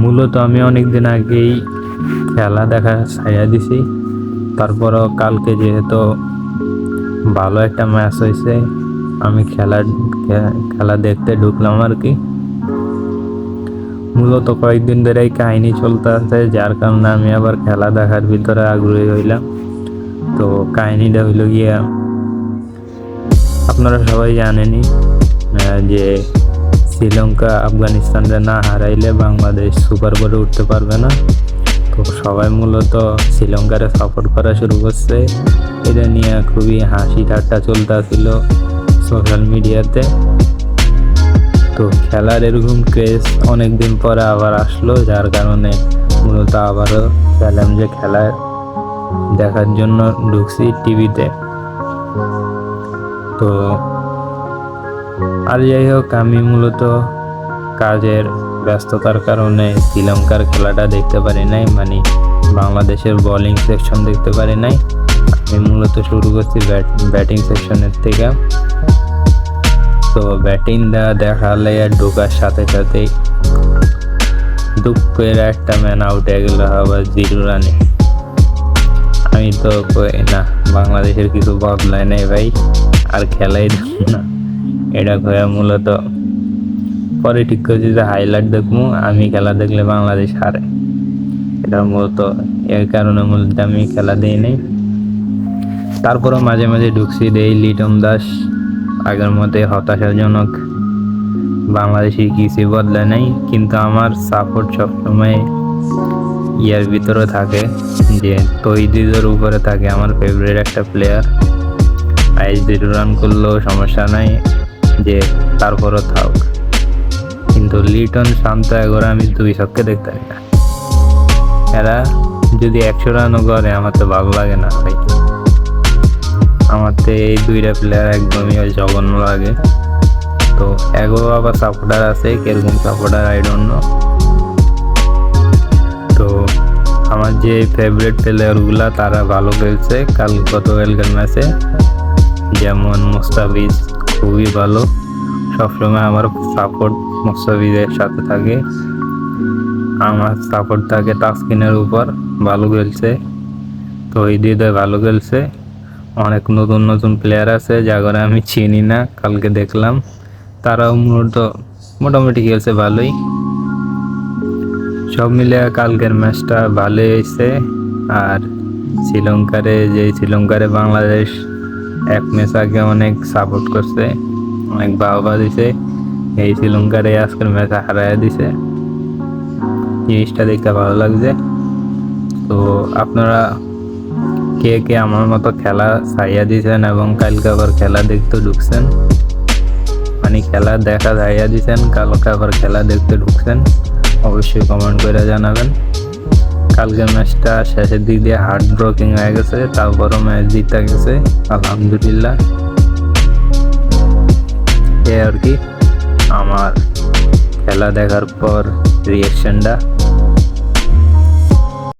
মূলত আমি অনেক দিন আগেই খেলা দেখা ছাইয়া দিছি। তারপরও কালকে যেহেতু ভালো একটা ম্যাচ হয়েছে আমি খেলা খেলা দেখতে ঢুকলাম আর কি। মূলত কয়েকদিন ধরে এই কাহিনী চলতে আছে, যার কারণে আমি আবার খেলা দেখার ভিতরে আগ্রহী হইলাম। তো কাহিনীটা হইল গিয়া, আপনারা সবাই জানেনি যে শ্রীলঙ্কা আফগানিস্তানরে না হারাইলে বাংলাদেশ সুপার বোর্ডে উঠতে পারবে না। তো সবাই মূলত শ্রীলঙ্কারে সাপোর্ট করা শুরু করছে। এটা নিয়ে খুবই হাসি ঠাট্টা চলতেছিল সোশ্যাল মিডিয়াতে তো। খেলার এরকম ক্রেজ অনেকদিন পরে আবার আসলো, যার কারণে মূলত আবারও খেলাম যে খেলা দেখার জন্য ঢুকছি টিভিতে। তো আর যাই হোক, আমি মূলত কাজের ব্যস্ততার কারণে শ্রীলঙ্কার খেলাটা দেখতে পারি নাই মানে বাংলাদেশের বোলিং সেকশন দেখতে পারি নাই। আমি মূলত শুরু করছি ব্যাটিং সেকশনের থেকে। তো ব্যাটিংটা দেখালে আর ঢোকার সাথে সাথেই দুঃখ করে একটা ম্যান আউট হয়ে গেল আবার জিরো রানে আমি তো না, বাংলাদেশের কিছু বদলায় নাই ভাই, আর খেলাই না। এটা হয়ে মূলত পরে ঠিক করছি যে হাইলাইট দেখব, আমি খেলা দেখলে বাংলাদেশ হারে। এটা মূলত এর কারণে মূলত আমি খেলা দিই নাই। তারপরও মাঝে মাঝে ঢুকছি দেই লিটন দাস আগের মধ্যে হতাশাজনক বাংলাদেশি কিছুই বদলে নাই, কিন্তু আমার সাপোর্ট সবসময় ইয়ার ভিতরে থাকে, যে তৈদিদের উপরে থাকে। আমার ফেভারিট একটা প্লেয়ার আইস জিরো রান করলেও সমস্যা নাই। যে তারপরও থাক। কিন্তু লিটন, শান্ত, এগোরা আমি দুই ছক্কে দেখতে পারি না। এরা যদি একশো রানও করে, আমার তো ভালো লাগে না ভাই। আমার তো এই দুইটা প্লেয়ার একদমই ওই জঘন্য লাগে। তো এগো আবার সাপোর্টার আছে, কীরকম সাপোর্টার আই ডোন্ট নো তো আমার যে ফেভারিট প্লেয়ারগুলা তারা ভালো খেলছে। কাল গত কালকের ম্যাচে যেমন মুস্তাফিজ খুবই ভালো। সবসময় আমার সাপোর্ট মুস্তাফিজের সাথে থাকে। আমার সাপোর্ট থাকে তাসকিনের উপর, ভালো খেলছে। তো এই দিয়ে ভালো খেলছে। অনেক নতুন নতুন প্লেয়ার আছে যা করে আমি চিনি না, কালকে দেখলাম। তারাও মূলত মোটামুটি খেলছে ভালোই। সব মিলে কালকের ম্যাচটা ভালোই হয়েছে। আর শ্রীলঙ্কারে, যে শ্রীলঙ্কারে বাংলাদেশ এক ম্যাচ আগে অনেক সাপোর্ট করছে, অনেক বাহবা দিছে। এই শ্রীলঙ্কারে আজকের ম্যাচ হারাইয়া দিছে। জিনিসটা দেখতে ভালো লাগছে। তো আপনারা কে কে আমার মতো খেলা ছাইয়া দিয়েছেন এবং কালকে আবার খেলা দেখতে ঢুকছেন? মানে খেলা দেখা ছাইয়া দিয়েছেন কালকে আবার খেলা দেখতে ঢুকছেন, অবশ্যই কমেন্ট করে জানাবেন। কালকের ম্যাচটা শেষের দিক দিয়ে হার্ড ব্রোকিং হয়ে গেছে, তারপরও ম্যাচ জিতে গেছে, আলহামদুলিল্লাহ। এ আর কি, আমার খেলা দেখার পর রিয়েকশনটা